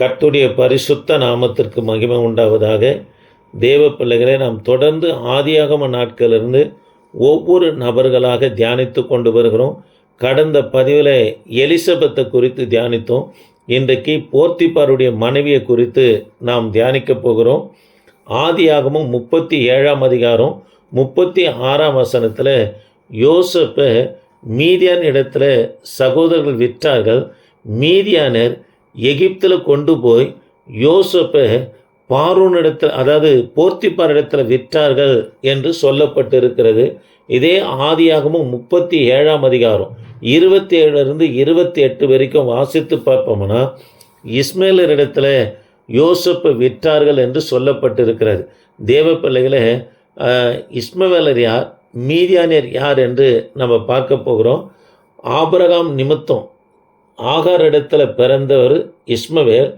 கர்த்துடைய பரிசுத்த நாமத்திற்கு மகிமை உண்டாவதாக தேவ பிள்ளைகளை நாம் தொடர்ந்து ஆதியாகம நாட்களிலிருந்து ஒவ்வொரு நபர்களாக தியானித்து கொண்டு வருகிறோம். கடந்த பதிவில் எலிசபெத்தை குறித்து தியானித்தோம். இன்றைக்கு போர்த்திப்பாருடைய மனைவியை குறித்து நாம் தியானிக்க போகிறோம். ஆதியாகமும் முப்பத்தி ஏழாம் அதிகாரம் முப்பத்தி ஆறாம் வசனத்தில் யோசப்பை மீதியான் இடத்துல சகோதரர்கள் விற்றார்கள். மீதியானர் எகிப்தில் கொண்டு போய் யோசப்பை பாரூன் இடத்தில் அதாவது போர்த்திப்பார் இடத்துல விற்றார்கள் என்று சொல்லப்பட்டிருக்கிறது. இதே ஆதியாகமும் முப்பத்தி ஏழாம் அதிகாரம் இருபத்தி ஏழுலேருந்து இருபத்தி எட்டு வரைக்கும் வாசித்து பார்ப்போம்னா இஸ்மேலர் இடத்துல யோசப்பை விற்றார்கள் என்று சொல்லப்பட்டிருக்கிறது. தேவ பிள்ளைகளை இஸ்மவேலர் யார் மீதியானியர் யார் என்று நம்ம பார்க்க போகிறோம். ஆபரகாம் நிமித்தம் ஆகார் இடத்துல பிறந்தவர் இஸ்மவேல்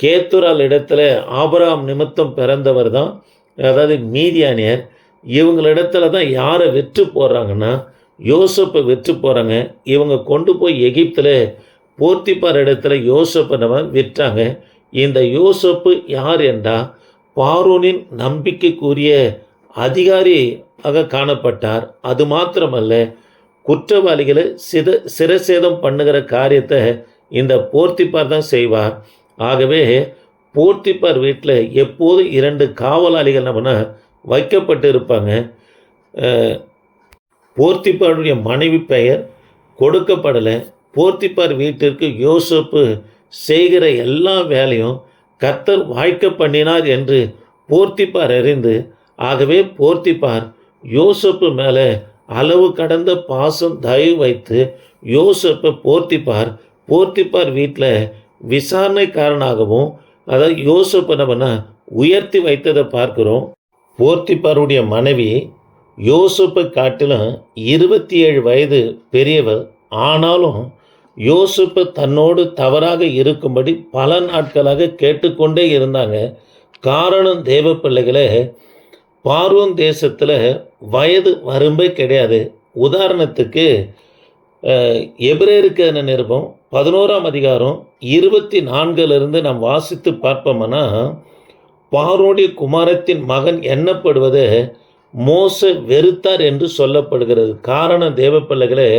கேத்துரால் இடத்துல ஆபராம் நிமித்தம் பிறந்தவர் தான். அதாவது மீதியானியர். இவங்களிடத்துல தான் யாரை வெற்று போடுறாங்கன்னா யோசப்பை வெற்று போகிறாங்க இவங்க கொண்டு போய் எகிப்தில் போர்த்திப்பார் இடத்துல யோசப்பை நம்ம விற்றாங்க. இந்த யோசப்பு யார் என்றால் பாரூனின் நம்பிக்கைக்குரிய அதிகாரியாக காணப்பட்டார். அது மாத்திரமல்ல குற்றவாளிகளை சித சிரசேதம் பண்ணுகிற காரியத்தை இந்த போர்த்திப்பார் தான் செய்வார். ஆகவே போர்த்திப்பார் வீட்டில் எப்போதும் இரண்டு காவலாளிகள் நம்மனா வைக்கப்பட்டு இருப்பாங்க. போர்த்திப்பாருடைய மனைவி பெயர் கொடுக்கப்படலை. போர்த்திப்பார் வீட்டிற்கு யோசப்பு செய்கிற எல்லா வேலையும் கத்தர் வாய்க்க பண்ணினார் என்று போர்த்திப்பார் அறிந்து ஆகவே போர்த்திப்பார் யோசப்பு மேலே அளவு கடந்த பாசம் தயவு வைத்து யோசப்பை போர்த்திப்பார். போர்த்திப்பார் வீட்டில் விசாரணைக்காரனாகவும் அதாவது யோசப்பை நம்ம உயர்த்தி வைத்ததை பார்க்குறோம். போர்த்திப்பாருடைய மனைவி யோசப்பை காட்டிலும் இருபத்தி ஏழு வயது பெரியவர் ஆனாலும் யோசப்பு தன்னோடு தவறாக இருக்கும்படி பல நாட்களாக கேட்டுக்கொண்டே இருந்தாங்க. காரணம் தேவ பிள்ளைகளே பார்வோன் தேசத்தில் வயது வரம்பே கிடையாது. உதாரணத்துக்கு எபிரேருக்கு என்ன நிருபம்? பதினோராம் அதிகாரம் இருபத்தி நான்கிலிருந்து நாம் வாசித்து பார்ப்போம்னா பார்வோடைய குமாரத்தின் மகன் எண்ணப்படுவது மோச வெறுத்தார் என்று சொல்லப்படுகிறது. காரணம் தேவப்பிள்ளைகளே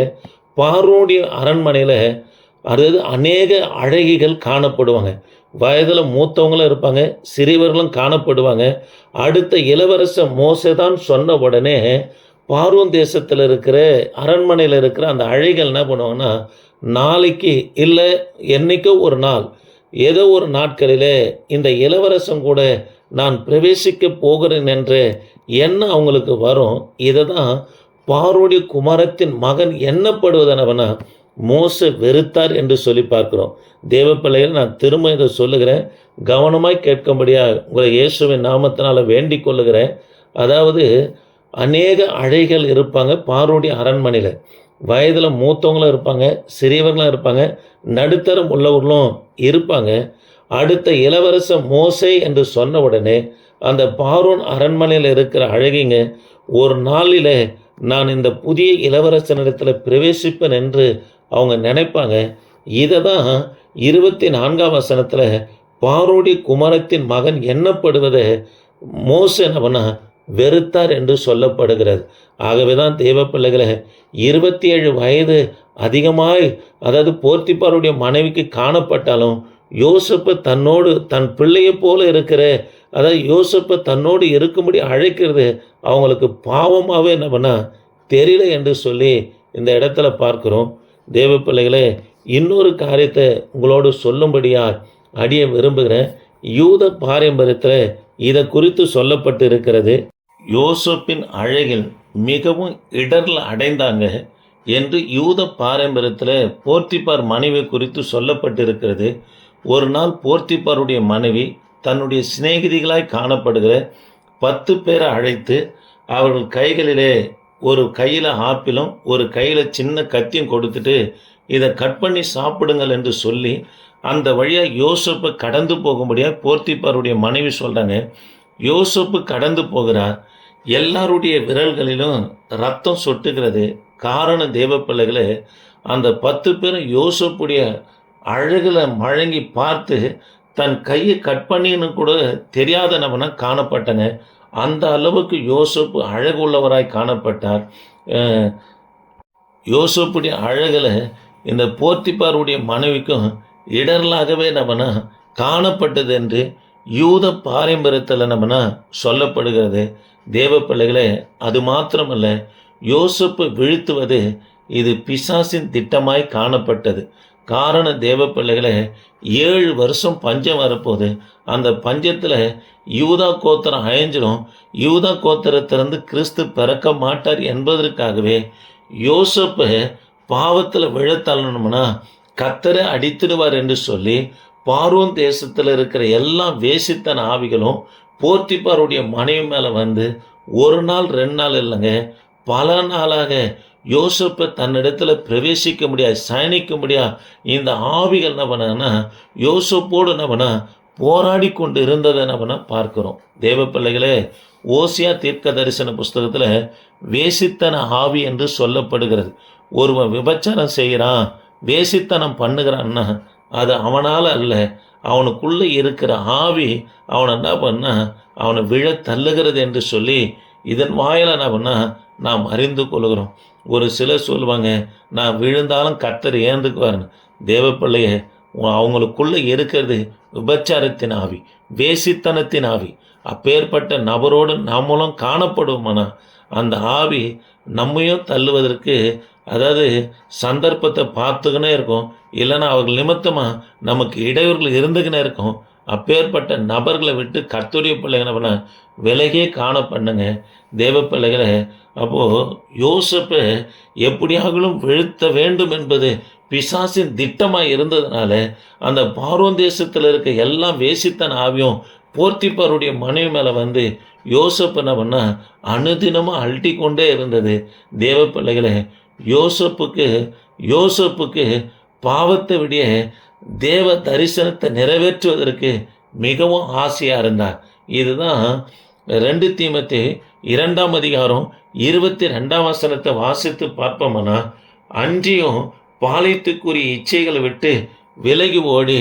பிள்ளைகளே அரண்மனையில் அதாவது அநேக அழகிகள் காணப்படுவாங்க. வயதில் மூத்தவங்களும் இருப்பாங்க சிறியவர்களும் காணப்படுவாங்க. அடுத்த இளவரச மோசதான் சொன்ன உடனே பார்வம் தேசத்தில் இருக்கிற அரண்மனையில் இருக்கிற அந்த அழைகள் என்ன பண்ணுவாங்கன்னா நாளைக்கு இல்லை என்றைக்கோ ஒரு நாள் ஏதோ ஒரு நாட்களிலே இந்த இளவரசன் கூட நான் பிரவேசிக்க போகிறேன் என்ற எண்ணம் அவங்களுக்கு வரும். இதை தான் பார்வடி குமாரத்தின் மகன் எண்ணப்படுவதனவனா மோச வெறுத்தார் என்று சொல்லி பார்க்கிறோம். தேவ பிள்ளைகள் நான் திரும்ப இதை சொல்லுகிறேன். கவனமாய் கேட்கும்படியா உங்களை இயேசுவின் நாமத்தினால் வேண்டிக் கொள்ளுகிறேன். அதாவது அநேக அழைகள் இருப்பாங்க பார்வோடி அரண்மனையில். வயதில் மூத்தவங்களும் இருப்பாங்க சிறியவர்களும் இருப்பாங்க நடுத்தரம் உள்ளவர்களும் இருப்பாங்க. அடுத்த இளவரச மோசை என்று சொன்ன உடனே அந்த பாரூன் அரண்மனையில் இருக்கிற அழகிங்க ஒரு நாளில் நான் இந்த புதிய இளவரசனிடத்தில் பிரவேசிப்பேன் என்று அவங்க நினைப்பாங்க. இதை தான் இருபத்தி நான்காம் வசனத்தில் பாரோடி குமாரத்தின் மகன் எண்ணப்படுவதை மோசனவனா வெறுத்தார் என்று சொல்லப்படுகிறது ஆகவே தான் தேவ பிள்ளைகளை இருபத்தி ஏழு வயது அதிகமாய் அதாவது போர்த்திப்பாருடைய மனைவிக்கு காணப்பட்டாலும் யோசப்பை தன்னோடு தன் பிள்ளையை போல இருக்கிற அதாவது யோசப்பை தன்னோடு இருக்கும்படி அழைக்கிறது அவங்களுக்கு பாவமாகவே என்ன பண்ணால் தெரியல என்று சொல்லி இந்த இடத்துல பார்க்குறோம். தேவ பிள்ளைகளே இன்னொரு காரியத்தை உங்களோடு சொல்லும்படியாக அடிய விரும்புகிறேன். யூத பாரம்பரியத்தில் இதை குறித்து சொல்லப்பட்டு இருக்கிறது யோசப்பின் அழகில் மிகவும் இடர்ல அடைந்தாங்க என்று யூத பாரம்பரியத்தில் போர்த்திப்பார் மனைவி குறித்து சொல்லப்பட்டிருக்கிறது. ஒரு நாள் போர்த்திப்பாருடைய மனைவி தன்னுடைய சிநேகிதிகளாய் காணப்படுகிற பத்து பேரை அழைத்து அவர்கள் கைகளிலே ஒரு கையில் ஆப்பிளும் ஒரு கையில் சின்ன கத்தியும் கொடுத்துட்டு இதை கட் பண்ணி சாப்பிடுங்கள் என்று சொல்லி அந்த வழியாக யோசப்பை கடந்து போகும்படியாக போர்த்திப்பாருடைய மனைவி சொல்கிறாங்க யோசப்பு கடந்து போகிறார். எல்லாருடைய விரல்களிலும் ரத்தம் சொட்டுகிறது. காரணம் தேவ பிள்ளைகளே அந்த பத்து பேரும் யோசப்புடைய அழகில் மழங்கி பார்த்து தன் கையை கட் பண்ணின்னு கூட தெரியாத நபனா காணப்பட்டங்க அந்த அளவுக்கு யோசப்பு அழகு உள்ளவராய் காணப்பட்டார் யோசப்புடைய அழகில் இந்த போர்த்திப்பாருடைய மனைவிக்கும் இடர்லாகவே நபனா காணப்பட்டது என்று யூத பாரம்பரியத்தில் நம்மனா சொல்லப்படுகிறது. தேவ பிள்ளைகளே அது மாத்திரமல்ல யோசப்பு வீழ்த்துவது இது பிசாசின் திட்டமாய் காணப்பட்டது. காரண தேவ பிள்ளைகளை ஏழு வருஷம் பஞ்சம் வரப்போகுது. அந்த பஞ்சத்தில் யூதா கோத்திரம் அழிஞ்சிடும் யூதா கோத்திரத்திலிருந்து கிறிஸ்து பிறக்க மாட்டார் என்பதற்காகவே யோசப்பை பாவத்தில் விழத்தள்ளணும்னா கத்தரை அடித்துடுவார் என்று சொல்லி பார்வன் தேசத்தில் இருக்கிற எல்லா வேசித்தன ஆவிகளும் போர்த்திப்பாருடைய மனைவி மேலே வந்து ஒரு நாள் ரெண்டு நாள் இல்லைங்க பல நாளாக யோசப்பை தன்னிடத்தில் பிரவேசிக்க முடியாது சயனிக்க முடியாது இந்த ஆவிகள் என்ன பண்ணாங்கன்னா யோசப்போடு என்ன பண்ணா போராடி கொண்டு இருந்ததை என்ன பண்ண பார்க்கிறோம். தேவ பிள்ளைகளே ஓசியா தீர்க்க தரிசன புஸ்தகத்தில் வேசித்தன ஆவி என்று சொல்லப்படுகிறது. ஒருவன் விபச்சாரம் செய்கிறான் வேசித்தனம் பண்ணுகிறான்னா அது அவனால் அல்ல. அவனுக்குள்ளே இருக்கிற ஆவி அவனை என்ன பண்ணா அவனை விழ தள்ளுகிறது என்று சொல்லி இதன் வாயில் என்ன பண்ணால் நாம் அறிந்து கொள்கிறோம். ஒரு சிலர் சொல்லுவாங்க நான் விழுந்தாலும் கத்தர் ஏந்துக்குவார்னு தேவப்பிள்ளைய அவங்களுக்குள்ளே இருக்கிறது விபச்சாரத்தின் ஆவி வேசித்தனத்தின் ஆவி. அப்பேற்பட்ட நபரோடு நம்மளும் காணப்படுவோமானா அந்த ஆவி நம்மையும் தள்ளுவதற்கு அதாவது சந்தர்ப்பத்தை பார்த்துக்கினே இருக்கும். இல்லைன்னா அவர்கள் நிமித்தமாக நமக்கு இடையூறுகள் இருந்துக்கினே இருக்கும். அப்பேற்பட்ட நபர்களை விட்டு கத்துடைய பிள்ளைகளை பண்ண விலகே காண பண்ணுங்க தேவ பிள்ளைகளை அப்போது யோசப்பை எப்படியாகலும் வீழ்த்த வேண்டும் என்பது பிசாசின் திட்டமாக இருந்ததுனால அந்த பார்வன் தேசத்தில் இருக்க எல்லா வேசித்தன் ஆவியும் போர்த்திப்பாருடைய மனைவி மேலே வந்து யோசப்பு என்ன பண்ணால் அனுதினமும் அழட்டி கொண்டே இருந்தது. தேவ பிள்ளைகளை யோசப்புக்கு யோசப்புக்கு பாவத்தை விடிய தேவ தரிசனத்தை நிறைவேற்றுவதற்கு மிகவும் ஆசையாக இருந்தார். இதுதான் ரெண்டு தீமத்தி இரண்டாம் அதிகாரம் இருபத்தி ரெண்டாம் வசனத்தை வாசித்து பார்ப்போம்னா அன்றியும் பாளையத்துக்குரிய இச்சைகளை விட்டு விலகி ஓடி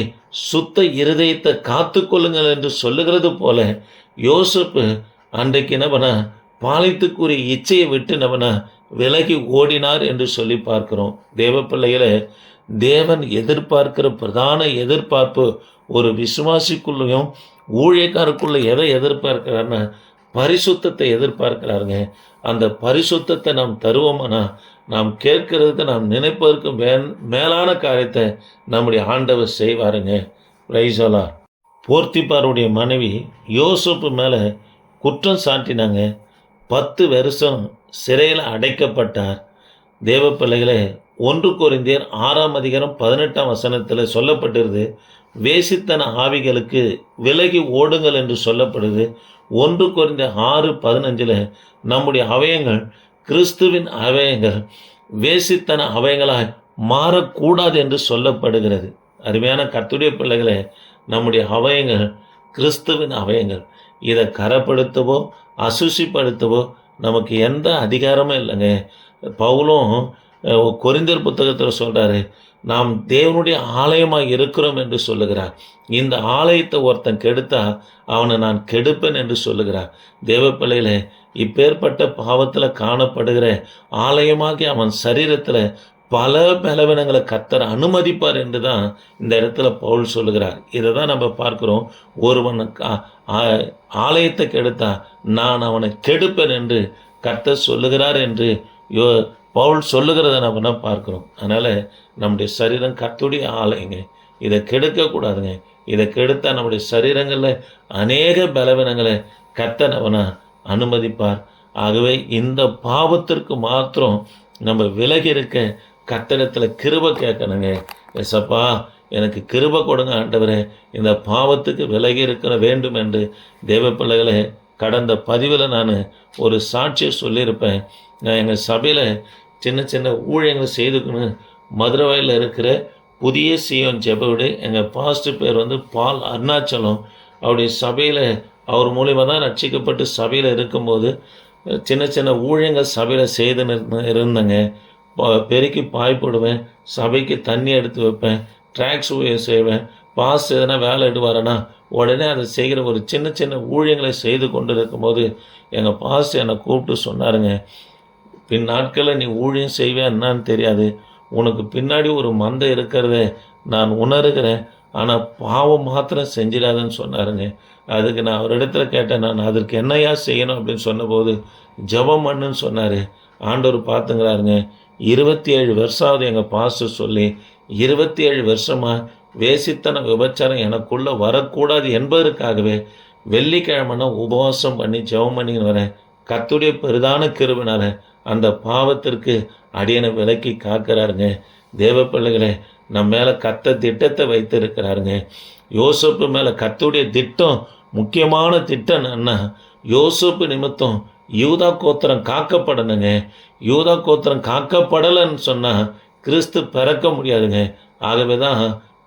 சுத்த இருதயத்தை காத்துக்கொள்ளுங்கள் என்று சொல்லுகிறது போல யோசப்பு அன்றைக்கு என்னவனா பாளையத்துக்குரிய இச்சையை விட்டு நம்மனா விலகி ஓடினார் என்று சொல்லி பார்க்கிறோம். தேவ பிள்ளைகளை தேவன் எதிர்பார்க்கிற பிரதான எதிர்பார்ப்பு ஒரு விசுவாசிக்குள்ளேயும் ஊழியக்காருக்குள்ளே எதை எதிர்பார்க்கிறாருன்னா பரிசுத்தத்தை எதிர்பார்க்கிறாருங்க. அந்த பரிசுத்தத்தை நாம் தருவோம்னா நாம் கேட்கறதுக்கு நாம் நினைப்பதற்கு மே மேலான காரியத்தை நம்முடைய ஆண்டவர் செய்வாருங்க. ரைசோலா போர்த்திப்பாருடைய மனைவி யோசப்பு மேலே குற்றம் சாட்டினாங்க. பத்து வருஷம் சிறையில் அடைக்கப்பட்டார். தேவ பிள்ளைகளை ஒன்று குறைந்தேர் ஆறாம் அதிகாரம் பதினெட்டாம் வசனத்தில் சொல்லப்பட்டிருது வேசித்தன ஆவிகளுக்கு விலகி ஓடுங்கள் என்று சொல்லப்படுது. ஒன்று குறைந்த ஆறு பதினஞ்சில் நம்முடைய அவயங்கள் கிறிஸ்துவின் அவயங்கள் வேசித்தன அவயங்களாய் மாறக்கூடாது என்று சொல்லப்படுகிறது. அருமையான கத்துடைய பிள்ளைகளே நம்முடைய அவயங்கள் கிறிஸ்துவின் அவயங்கள் இதை கரப்படுத்தவோ அசுசிப்படுத்தவோ நமக்கு எந்த அதிகாரமும் இல்லைங்க. பவுலும் அஹ், புத்தகத்தில் சொல்கிறாரு நாம் தேவனுடைய ஆலயமாக இருக்கிறோம் என்று சொல்லுகிறார். இந்த ஆலயத்தை ஒருத்தன் கெடுத்தா அவனை நான் கெடுப்பேன் என்று சொல்லுகிறார். தேவப்பிள்ளையில் இப்பேற்பட்ட பாவத்தில் காணப்படுகிற ஆலயமாகி அவன் சரீரத்தில் பல பலவீனங்களை கத்தர் அனுமதிப்பார் என்று தான் இந்த இடத்துல பவுல் சொல்லுகிறார். இதை தான் நம்ம பார்க்குறோம். ஒருவன் ஆ- ஆலயத்தை கெடுத்தா நான் அவனை கெடுப்பேன் என்று கர்த்தர் சொல்லுகிறார் என்று யோ பவுல் சொல்லுகிறத நம்ம தான் பார்க்குறோம். அதனால் நம்முடைய சரீரம் கத்துடைய ஆலைங்க இதை கெடுக்கக்கூடாதுங்க இதை கெடுத்தால் நம்முடைய சரீரங்களில் அநேக பலவீனங்களை கர்த்தர் அனுமதிப்பார். ஆகவே இந்த பாவத்திற்கு மாத்திரம் நம்ம விலகி இருக்க கத்தடத்தில் கிருபை கேட்கணுங்க. எசப்பா எனக்கு கிருபை கொடுங்க ஆண்டவரே. இந்த பாவத்துக்கு விலகி இருக்க வேண்டும் என்று தேவ பிள்ளைகளை கடந்த பதிவில் நான் ஒரு சாட்சியை சொல்லியிருப்பேன். நான் எங்கள் சபையில் சின்ன சின்ன ஊழியங்களை செய்துக்கணும் மதுரவாயில் இருக்கிற புதிய சியோன் ஜெபவிடு எங்கள் பாஸ்டர் பேர் வந்து பால் அருணாச்சலம். அவருடைய சபையில் அவர் மூலிமா தான் ரட்சிக்கப்பட்டு சபையில் இருக்கும்போது சின்ன சின்ன ஊழியங்கள் சபையில் செய்து இருந்தேங்க. பெருக்கி பாய் போடுவேன் சபைக்கு தண்ணி எடுத்து வைப்பேன் ட்ராக்ஸ் செய்வேன். பாஸ் எதனா வேலை எடுவாரனா உடனே அதை செய்கிற ஒரு சின்ன சின்ன ஊழியங்களை செய்து கொண்டு இருக்கும்போது எங்கள் பாஸ் என்னை கூப்பிட்டு சொன்னாருங்க. பின் நாட்களில் நீ ஊழியம் செய்வே என்னான்னு தெரியாது. உனக்கு பின்னாடி ஒரு மந்தை இருக்கிறத நான் உணர்கிறேன். ஆனால் பாவம் மாத்திரம் செஞ்சிடாதுன்னு சொன்னாருங்க. அதுக்கு நான் அவரிடத்துல கேட்டேன் நான் அதற்கு என்னையா செய்யணும் அப்படின்னு சொன்னபோது ஜெபம் பண்ணுன்னு சொன்னார். ஆண்டவர் பார்த்துங்கிறாருங்க இருபத்தி ஏழு வருஷம் எங்கள் பாஸ்டர் சொல்லி இருபத்தி ஏழு வருஷமாக வேசித்தன விபச்சாரம் எனக்குள்ளே வரக்கூடாது என்பதற்காகவே வெள்ளிக்கிழமைனா உபவாசம் பண்ணி ஜெபம் பண்ணின்னு வரேன். கத்துடைய பெரிதான கிருபினால அந்த பாவத்திற்கு அடியனை விலக்கி காக்கிறாருங்க. தேவ பிள்ளைகளை நம்ம மேலே கத்த திட்டத்தை வைத்து இருக்கிறாருங்க யோசப்பு மேலே கத்துடைய திட்டம் முக்கியமான திட்டம் என்ன யோசப்பு நிமித்தம் யூதா கோத்திரம் காக்கப்படணுங்க. யூதா கோத்திரம் காக்கப்படலைன்னு சொன்னால் கிறிஸ்து பிறக்க முடியாதுங்க. ஆகவே தான்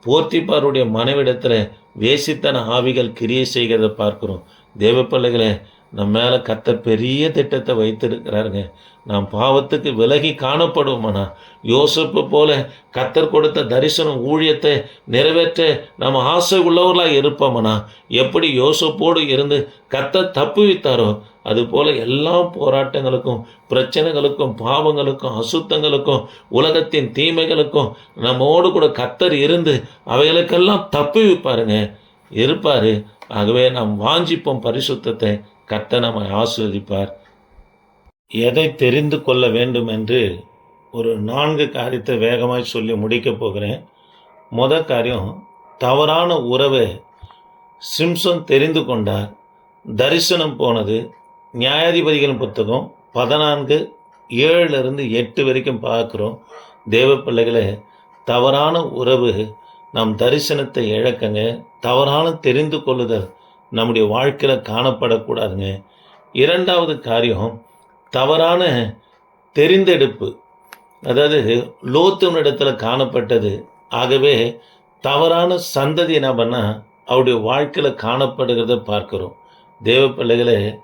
போர்த்திப்பாருடைய மனைவிடத்தில் வேசித்தன ஆவிகள் கிரியை செய்கிறத பார்க்குறோம். தேவ பிள்ளைகளை நம்ம மேலே கத்த பெரிய திட்டத்தை வைத்திருக்கிறாருங்க. நாம் பாவத்துக்கு விலகி காணப்படுவோமானா? யோசிப்பு போல கத்தர் கொடுத்த தரிசனம் ஊழியத்தை நிறைவேற்ற நம்ம ஆசை உள்ளவர்களாக இருப்போமானா? எப்படி யோசிப்போடு இருந்து கத்த தப்புவித்தாரோ அதுபோல் எல்லா போராட்டங்களுக்கும் பிரச்சனைகளுக்கும் பாவங்களுக்கும் அசுத்தங்களுக்கும் உலகத்தின் தீமைகளுக்கும் நம்மோடு கூட கத்தர் இருந்து அவைகளுக்கெல்லாம் தப்புவிப்பாருங்க இருப்பார். ஆகவே நாம் வாஞ்சிப்போம் பரிசுத்தத்தை. கத்த நம்மை ஆஸ்வதிப்பார் எதை தெரிந்து கொள்ள வேண்டும் என்று ஒரு நான்கு காரியத்தை வேகமாய் சொல்லி முடிக்கப் போகிறேன். முத காரியம் தவறான உறவு சிம்சன் தெரிந்து கொண்டார். தரிசனம் போனது நியாயாதிபதிகளின் புத்தகம் பதினான்கு ஏழுலேருந்து எட்டு வரைக்கும் பார்க்குறோம். தேவ பிள்ளைகளை தவறான உறவு நம் தரிசனத்தை இழக்கங்க தவறான தெரிந்து கொள்ளுதல் நம்முடைய வாழ்க்கையில் காணப்படக்கூடாதுங்க. இரண்டாவது காரியம் தவறான தெரிந்தெடுப்பு. அதாவது லோத்துவனிடத்தில் காணப்பட்டது. ஆகவே தவறான சந்ததி என்ன பண்ணால் அவருடைய வாழ்க்கையில் காணப்படுகிறத பார்க்குறோம். தேவ பிள்ளைகளே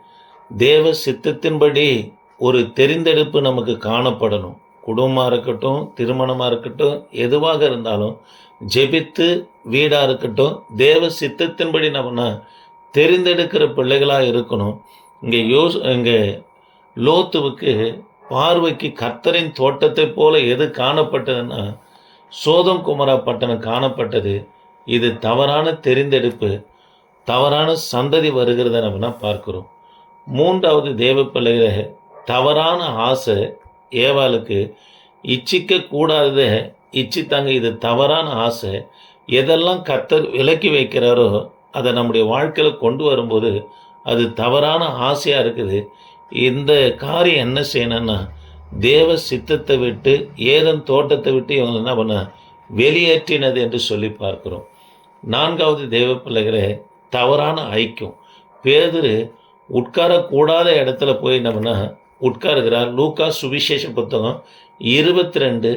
தேவ சித்தத்தின்படி ஒரு தெரிந்தெடுப்பு நமக்கு காணப்படணும். குடும்பமாக இருக்கட்டும் திருமணமாக இருக்கட்டும் எதுவாக இருந்தாலும் ஜெபித்து வீடாக இருக்கட்டும் தேவ சித்தத்தின்படி நம்ம தெரிந்தெடுக்கிற பிள்ளைகளாக இருக்கணும். இங்கே யோஸ் இங்கே லோத்துவுக்கு பார்வைக்கு கர்த்தரின் தோட்டத்தை போல எது காணப்பட்டதுன்னா சோதம் குமரா பட்டணம் காணப்பட்டது. இது தவறான தெரிந்தெடுப்பு தவறான சந்ததி வருகிறத நம்ம பார்க்குறோம்? மூன்றாவது தேவ பிள்ளைகளை தவறான ஆசை ஏவாளுக்கு இச்சிக்க கூடாததை. இச்சித்தாங்க இது தவறான ஆசை. எதெல்லாம் கத்தர் விலக்கி வைக்கிறாரோ அதை நம்முடைய வாழ்க்கையில் கொண்டு வரும்போது அது தவறான ஆசையாக இருக்குது. இந்த காரியம் என்ன செய்யணும்னா தேவ சித்தத்தை விட்டு ஏதன் தோட்டத்தை விட்டு இவங்க என்ன பண்ண வெளியேற்றினது என்று சொல்லி பார்க்கிறோம். நான்காவது தேவ பிள்ளைகளே தவறான ஐக்கியம். பேதரு உட்காரக்கூடாத இடத்துல போய் என்ன பண்ண உட்காருகிறார். லூக்கா சுவிசேஷ புத்தகம் இருபத்தி ரெண்டு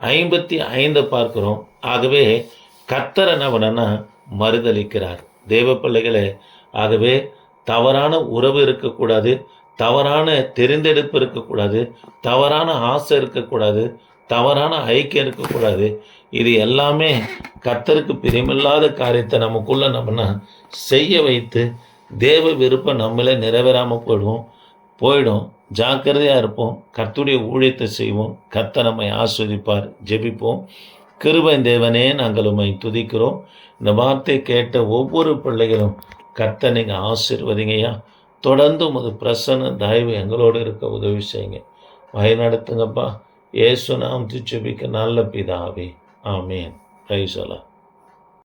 ஐம்பத்தி ஐந்தை பார்க்குறோம். ஆகவே கர்த்தர் என்ன பண்ணனா மறுதளிக்கிறார் தேவ பிள்ளைகளே ஆகவே தவறான உறவு இருக்கக்கூடாது தவறான தெரிந்தெடுப்பு இருக்கக்கூடாது தவறான ஆசை இருக்கக்கூடாது தவறான ஐக்கியம் இருக்கக்கூடாது. இது எல்லாமே கத்தருக்கு பிரியமில்லாத காரியத்தை நமக்குள்ள நம்ம செய்ய வைத்து தேவ விருப்பம் நம்மளே நிறைவேறாமல் போயிடுவோம். போயிடும். ஜாக்கிரதையாக இருப்போம். கர்த்துடைய ஊழியத்தை செய்வோம். கத்தை நம்மை ஆஸ்வதிப்பார். ஜெபிப்போம். கிருபை தேவனே நாங்கள் உம்மை துதிக்கிறோம். இந்த வார்த்தை கேட்ட ஒவ்வொரு பிள்ளைகளும் கர்த்த நீங்கள் ஆசீர்வதிங்கய்யா. தொடர்ந்து உமது பிரசன்ன தயவு எங்களோடு இருக்க உதவி செய்யுங்க. வழிநடத்துங்கப்பா ஏசு நாம் ஜெபிக்க நல்ல பிதாவே. ஆமேன். ரைசலா